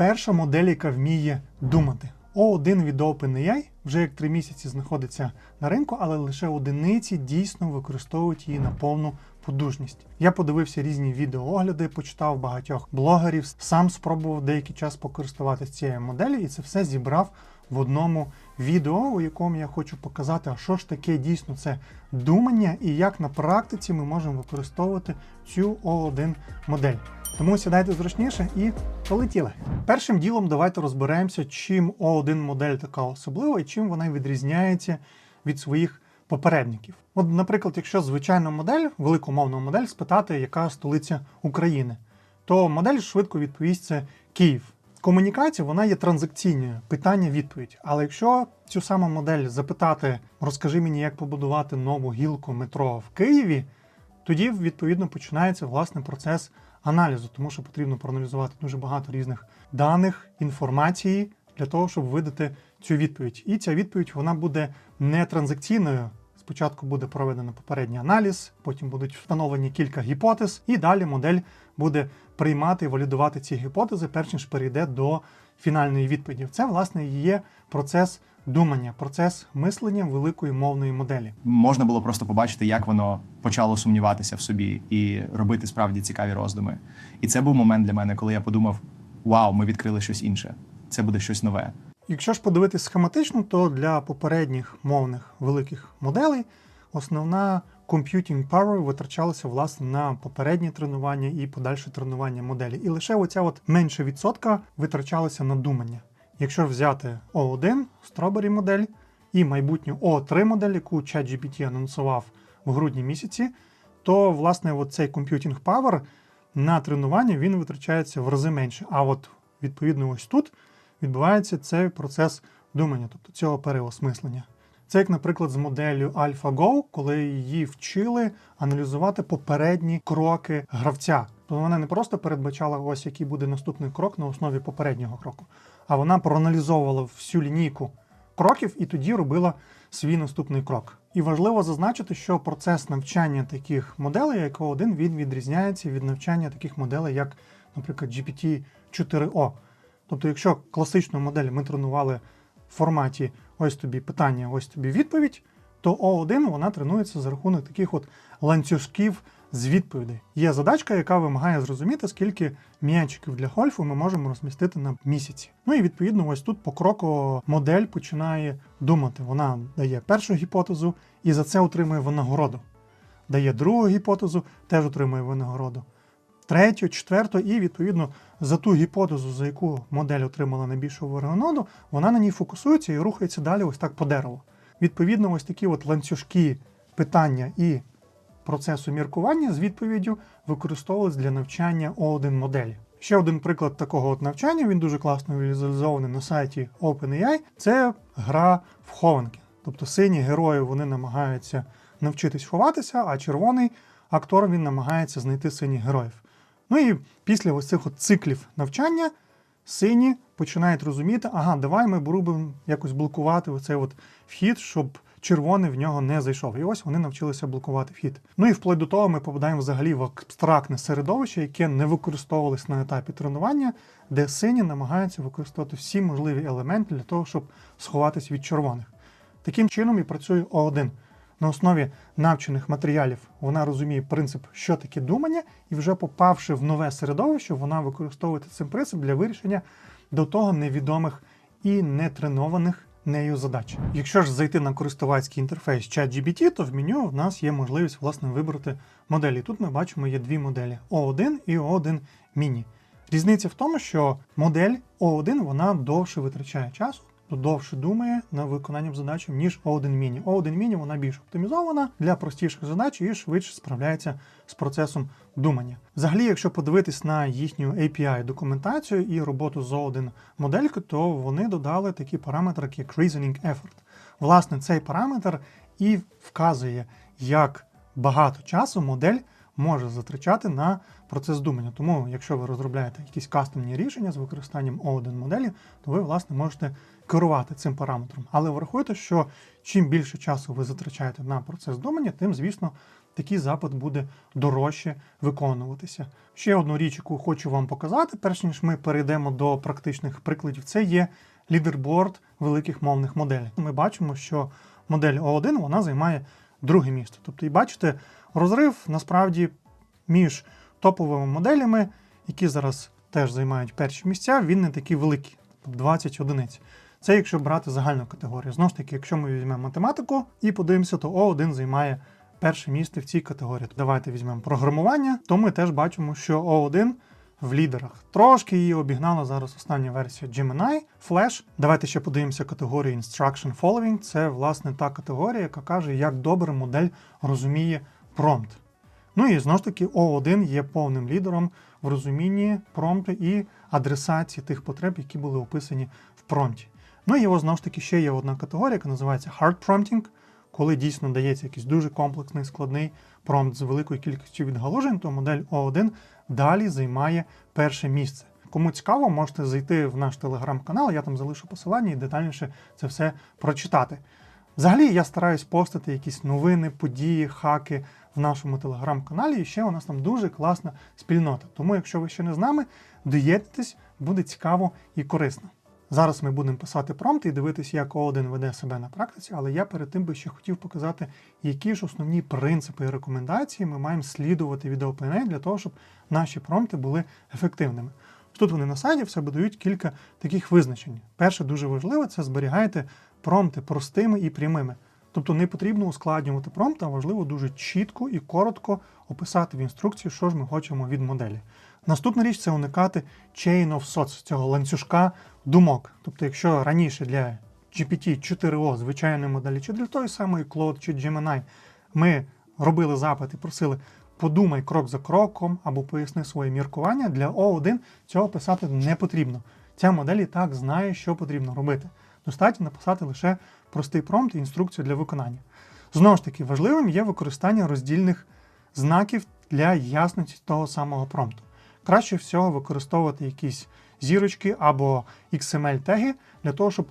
перша модель, яка вміє думати. O1 від OpenAI вже як три місяці знаходиться на ринку, але лише одиниці дійсно використовують її на повну потужність. Я подивився різні відеоогляди, почитав багатьох блогерів, сам спробував деякий час покористуватися цією моделлю, і це все зібрав в одному відео, у якому я хочу показати, а що ж таке дійсно це думання і як на практиці ми можемо використовувати цю O1 модель. Тому сідайте зручніше і полетіли. Першим ділом давайте розберемося, чим O1 модель така особлива і чим вона відрізняється від своїх попередників. От, наприклад, якщо звичайну модель, велику мовну модель, спитати, яка столиця України, то модель швидко відповість це Київ. Комунікація вона є транзакційною, питання-відповідь. Але якщо цю саму модель запитати, розкажи мені, як побудувати нову гілку метро в Києві, тоді відповідно починається власне процес аналізу, тому що потрібно проаналізувати дуже багато різних даних, інформації для того, щоб видати цю відповідь. І ця відповідь вона буде не транзакційною. Спочатку буде проведено попередній аналіз, потім будуть встановлені кілька гіпотез, і далі модель буде приймати і валідувати ці гіпотези, перш ніж перейде до фінальної відповіді. Це власне є процес думання, процес мислення великої мовної моделі. Можна було просто побачити, як воно почало сумніватися в собі і робити справді цікаві роздуми. І це був момент для мене, коли я подумав: вау, ми відкрили щось інше. Це буде щось нове. Якщо ж подивитись схематично, то для попередніх мовних великих моделей основна computing power витрачалася власне на попереднє тренування і подальше тренування моделі. І лише оця от менша відсотка витрачалася на думання. Якщо взяти O1, Strawberry модель і майбутню O3 модель, яку ChatGPT анонсував в грудні місяці, то власне цей computing power на тренування він витрачається в рази менше. А от відповідно ось тут відбувається цей процес думання, тобто цього переосмислення. Це як, наприклад, з моделлю AlphaGo, коли її вчили аналізувати попередні кроки гравця. Тобто вона не просто передбачала ось який буде наступний крок на основі попереднього кроку, а вона проаналізовувала всю лінійку кроків і тоді робила свій наступний крок. І важливо зазначити, що процес навчання таких моделей, як O1, він відрізняється від навчання таких моделей, як, наприклад, GPT-4O. Тобто, якщо класичну модель ми тренували в форматі ось тобі питання, ось тобі відповідь, то O1 вона тренується за рахунок таких от ланцюжків з відповідей. Є задачка, яка вимагає зрозуміти, скільки м'ячиків для гольфу ми можемо розмістити на місяці. Ну і відповідно, ось тут покроково модель починає думати. Вона дає першу гіпотезу і за це отримує винагороду. Дає другу гіпотезу, теж отримує винагороду третю, четверту, і відповідно за ту гіпотезу, за яку модель отримала найбільшу винагороду, вона на ній фокусується і рухається далі ось так по дереву. Відповідно, ось такі от ланцюжки питання і процесу міркування з відповіддю використовувались для навчання O1 моделі. Ще один приклад такого от навчання, він дуже класно візуалізований на сайті OpenAI, це гра в хованки. Тобто сині герої вони намагаються навчитись ховатися, а червоний актор він намагається знайти синіх героїв. Ну і після ось цих от циклів навчання сині починають розуміти, ага, давай ми будемо якось блокувати оцей от вхід, щоб червоний в нього не зайшов. І ось вони навчилися блокувати вхід. Ну і вплоть до того ми попадаємо взагалі в абстрактне середовище, яке не використовувалось на етапі тренування, де сині намагаються використовувати всі можливі елементи для того, щоб сховатись від червоних. Таким чином і працює О1 на основі навчених матеріалів вона розуміє принцип, що таке думання, і вже попавши в нове середовище, вона використовує цей принцип для вирішення до того невідомих і нетренованих нею задач. Якщо ж зайти на користувацький інтерфейс ChatGPT, то в меню в нас є можливість власне вибрати моделі. Тут ми бачимо є дві моделі O1 і O1 Mini. Різниця в тому, що модель O1 вона довше витрачає часу, довше думає над виконанням задач, ніж O1 Mini. O1 Mini вона більш оптимізована для простіших задач і швидше справляється з процесом думання. Взагалі, якщо подивитись на їхню API документацію і роботу з O1 моделькою, то вони додали такі параметри, як Reasoning Effort. Власне, цей параметр і вказує, як багато часу модель може затрачати на процес думання. Тому, якщо ви розробляєте якісь кастомні рішення з використанням O1 моделі, то ви власне можете керувати цим параметром. Але врахуйте, що чим більше часу ви затрачаєте на процес думання, тим, звісно, такий запит буде дорожче виконуватися. Ще одну річ, яку хочу вам показати, перш ніж ми перейдемо до практичних прикладів, це є лідерборд великих мовних моделей. Ми бачимо, що модель O1 вона займає друге місце. Тобто, і бачите, розрив насправді між топовими моделями, які зараз теж займають перші місця, він не такий великий, тобто 20 одиниць. Це якщо брати загальну категорію. Знову ж таки, якщо ми візьмемо математику і подивимося, то О1 займає перше місце в цій категорії. Давайте візьмемо програмування, то ми теж бачимо, що О1 в лідерах. Трошки її обігнала зараз остання версія Gemini, Flash. Давайте ще подивимося категорію Instruction Following. Це власне та категорія, яка каже, як добре модель розуміє промпт. Ну і знову ж таки, О1 є повним лідером в розумінні промпту і адресації тих потреб, які були описані в промпті. Ну і його знову ж таки ще є одна категорія, яка називається Hard Prompting, коли дійсно дається якийсь дуже комплексний складний промпт з великою кількістю відгалужень, то модель O1 далі займає перше місце. Кому цікаво, можете зайти в наш телеграм-канал, я там залишу посилання і детальніше це все прочитати. Взагалі, я стараюсь постити якісь новини, події, хаки в нашому телеграм-каналі. І ще у нас там дуже класна спільнота. Тому, якщо ви ще не з нами, доєднуйтесь, буде цікаво і корисно. Зараз ми будемо писати промпт і дивитися, як О1 веде себе на практиці, але я перед тим би ще хотів показати, які ж основні принципи і рекомендації ми маємо слідувати від OpenAI для того, щоб наші промпти були ефективними. Тут вони на сайті в себе дають кілька таких визначень. Перше, дуже важливе, це зберігайте промпти простими і прямими. Тобто не потрібно ускладнювати промпт, а важливо дуже чітко і коротко описати в інструкції, що ж ми хочемо від моделі. Наступна річ це уникати chain of thoughts, цього ланцюжка думок. Тобто, якщо раніше для GPT-4o звичайної моделі, чи для тої самої Claude чи Gemini ми робили запит і просили подумай крок за кроком або поясни своє міркування, для O1 цього писати не потрібно. Ця модель і так знає, що потрібно робити. Достатньо написати лише простий промпт і інструкцію для виконання. Знову ж таки, важливим є використання роздільних знаків для ясності того самого промпту. Краще всього використовувати якісь зірочки або XML-теги для того, щоб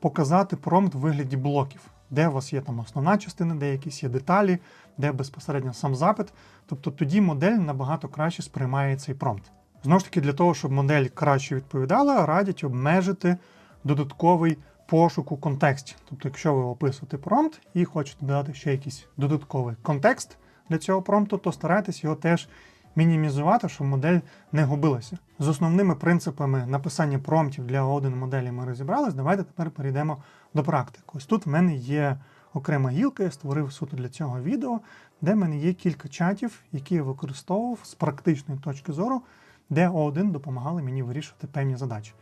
показати промпт в вигляді блоків, де у вас є там основна частина, де якісь є деталі, де безпосередньо сам запит. Тобто тоді модель набагато краще сприймає цей промпт. Знову ж таки, для того, щоб модель краще відповідала, радять обмежити додатковий пошук у контексті. Тобто, якщо ви описуєте промпт і хочете додати ще якийсь додатковий контекст для цього промпту, то старайтесь його теж мінімізувати, щоб модель не губилася. З основними принципами написання промптів для один моделі ми розібрались. Давайте тепер перейдемо до практики. Ось тут в мене є окрема гілка, я створив суто для цього відео, де в мене є кілька чатів, які я використовував з практичної точки зору, де O1 допомагали мені вирішувати певні задачі.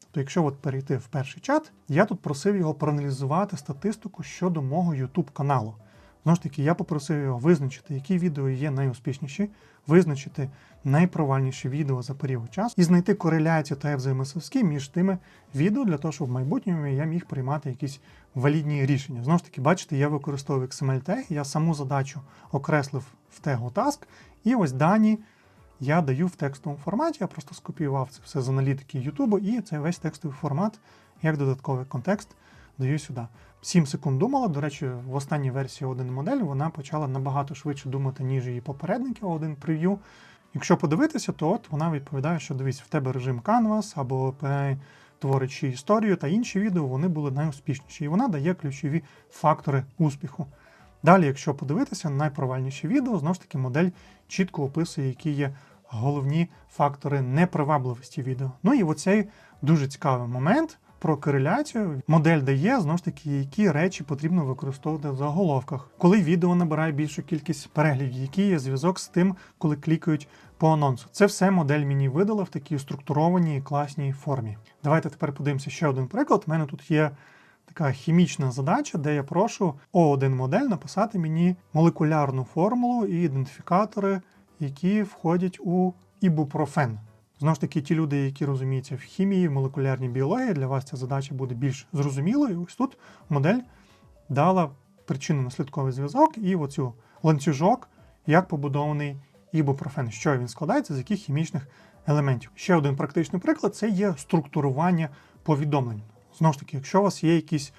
Тобто, якщо от перейти в перший чат, я тут просив його проаналізувати статистику щодо мого YouTube каналу. Знову ж таки, я попросив його визначити, які відео є найуспішніші, визначити найпровальніші відео за період часу і знайти кореляцію та взаємозв'язки між тими відео для того, щоб в майбутньому я міг приймати якісь валідні рішення. Знову ж таки, бачите, я використовую XML тег, я саму задачу окреслив в тегу Task, і ось дані я даю в текстовому форматі. Я просто скопіював це все з аналітики YouTube, і цей весь текстовий формат, як додатковий контекст, даю сюди. 7 секунд думала. До речі, в останній версії один модель вона почала набагато швидше думати, ніж її попередники один прев'ю. Якщо подивитися, то от вона відповідає, що дивись, в тебе режим Canvas або OpenAI історію та інші відео, вони були найуспішніші. І вона дає ключові фактори успіху. Далі, якщо подивитися на найпровальніші відео, знову ж таки модель чітко описує, які є головні фактори непривабливості відео. Ну і оцей дуже цікавий момент про кореляцію. Модель дає знову ж таки, які речі потрібно використовувати в заголовках, коли відео набирає більшу кількість переглядів, який є зв'язок з тим, коли клікають по анонсу. Це все модель мені видала в такій структурованій класній формі. Давайте тепер подивимося ще один приклад. У мене тут є така хімічна задача, де я прошу О1 модель написати мені молекулярну формулу і ідентифікатори, які входять у ібупрофен. Знову ж таки, ті люди, які розуміються в хімії, в молекулярній біології, для вас ця задача буде більш зрозумілою. Ось тут модель дала причинно-наслідковий зв'язок і оцю ланцюжок, як побудований ібупрофен, що він складається, з яких хімічних елементів. Ще один практичний приклад це є структурування повідомлень. Знову ж таки, якщо у вас є якісь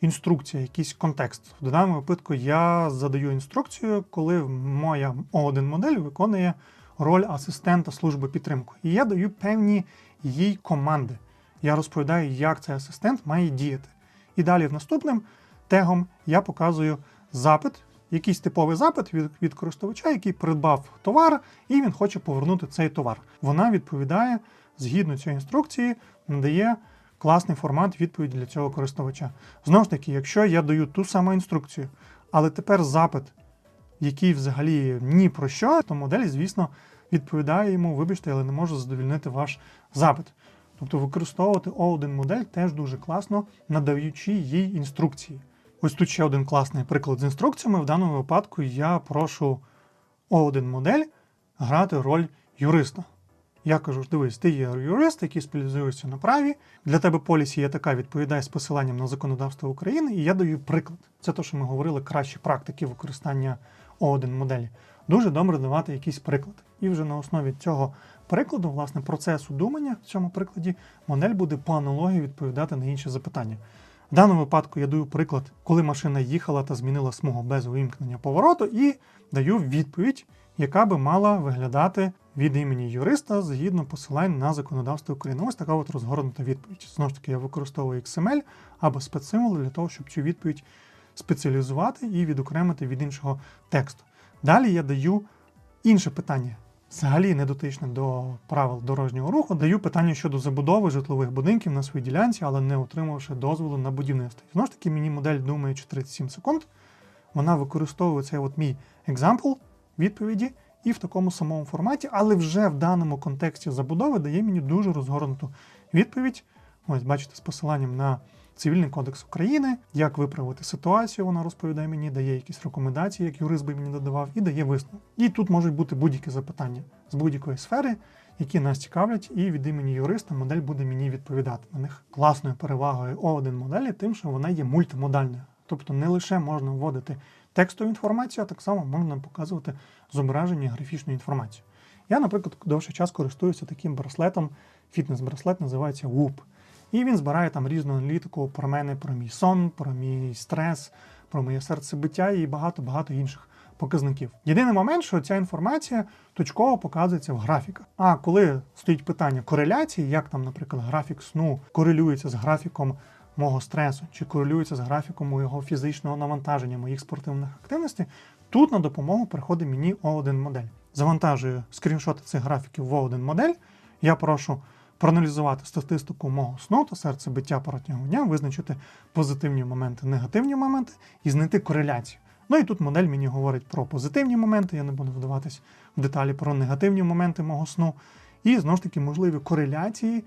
інструкція, якийсь контекст. В даному випадку я задаю інструкцію, коли моя O1 модель виконує роль асистента служби підтримки. І я даю певні їй команди. Я розповідаю, як цей асистент має діяти. І далі в наступним тегом я показую запит, якийсь типовий запит від, від користувача, який придбав товар, і він хоче повернути цей товар. Вона відповідає згідно цієї інструкції, надає класний формат відповіді для цього користувача. Знову ж таки, якщо я даю ту саму інструкцію, але тепер запит, який взагалі ні про що, то модель, звісно, відповідає йому, вибачте, але не може задовільнити ваш запит. Тобто використовувати O1 модель теж дуже класно, надаючи їй інструкції. Ось тут ще один класний приклад з інструкціями. В даному випадку я прошу O1 модель грати роль юриста. Я кажу, дивись, ти є юрист, який спеціалізується на праві. Для тебе полісі є така, відповідає з посиланням на законодавство України, і я даю приклад. Це те, що ми говорили, кращі практики використання O1 моделі. Дуже добре давати якийсь приклад. І вже на основі цього прикладу, власне, процесу думання в цьому прикладі, модель буде по аналогії відповідати на інші запитання. В даному випадку я даю приклад, коли машина їхала та змінила смугу без увімкнення повороту, і даю відповідь, яка би мала виглядати від імені юриста згідно посилань на законодавство України. Ось така от розгорнута відповідь. Знову ж таки, я використовую XML або спецсимволи для того, щоб цю відповідь спеціалізувати і відокремити від іншого тексту. Далі я даю інше питання. Взагалі не дотичне до правил дорожнього руху, даю питання щодо забудови житлових будинків на своїй ділянці, але не отримавши дозволу на будівництво. Знову ж таки, мені модель думає 37 секунд. Вона використовує цей от мій екзампл відповіді і в такому самому форматі, але вже в даному контексті забудови дає мені дуже розгорнуту відповідь. Ось, бачите, з посиланням на Цивільний кодекс України, як виправити ситуацію, вона розповідає мені, дає якісь рекомендації, як юрист би мені додавав, і дає висновок. І тут можуть бути будь-які запитання з будь-якої сфери, які нас цікавлять, і від імені юриста модель буде мені відповідати на них. Класною перевагою O1 моделі, тим, що вона є мультимодальною. Тобто не лише можна вводити текстову інформацію, а так само можна показувати зображення графічну інформацію. Я, наприклад, довший час користуюся таким браслетом, фітнес-браслет називається Whoop. І він збирає там різну аналітику про мене, про мій сон, про мій стрес, про моє серцебиття і багато-багато інших показників. Єдиний момент, що ця інформація точково показується в графіках. А коли стоїть питання кореляції, як там, наприклад, графік сну корелюється з графіком мого стресу, чи корелюється з графіком моєго фізичного навантаження, моїх спортивних активностей, тут на допомогу приходить мені O1 модель. Завантажую скріншоти цих графіків в O1 модель. Я прошу проаналізувати статистику мого сну та серцебиття протягом дня, визначити позитивні моменти, негативні моменти і знайти кореляцію. Ну і тут модель мені говорить про позитивні моменти, я не буду вдаватись в деталі про негативні моменти мого сну. І знову ж таки можливі кореляції,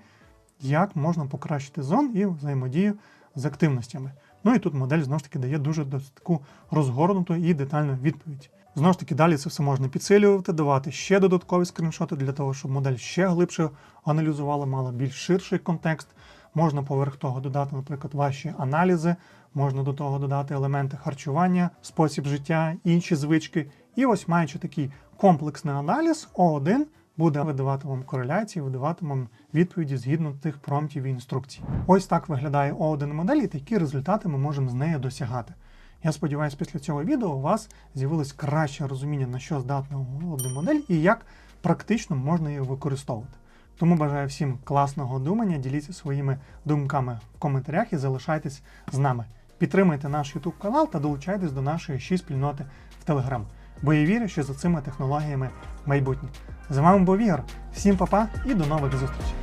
як можна покращити зон і взаємодію з активностями. Ну і тут модель знову ж таки дає дуже таку розгорнуту і детальну відповідь. Знову ж таки, далі це все можна підсилювати, давати ще додаткові скріншоти для того, щоб модель ще глибше аналізувала, мала більш ширший контекст. Можна поверх того додати, наприклад, ваші аналізи, можна до того додати елементи харчування, спосіб життя, інші звички. І ось маючи такий комплексний аналіз, О1 буде видавати вам кореляції, видавати вам відповіді згідно тих промптів і інструкцій. Ось так виглядає O1 модель, і такі результати ми можемо з нею досягати. Я сподіваюся, після цього відео у вас з'явилось краще розуміння, на що здатна O1 модель і як практично можна її використовувати. Тому бажаю всім класного думання, діліться своїми думками в коментарях і залишайтесь з нами. Підтримуйте наш YouTube канал та долучайтесь до нашої ще спільноти в Telegram. Бо я вірю, що за цими технологіями майбутнє. З вами був Ігор. Всім па-па і до нових зустрічей!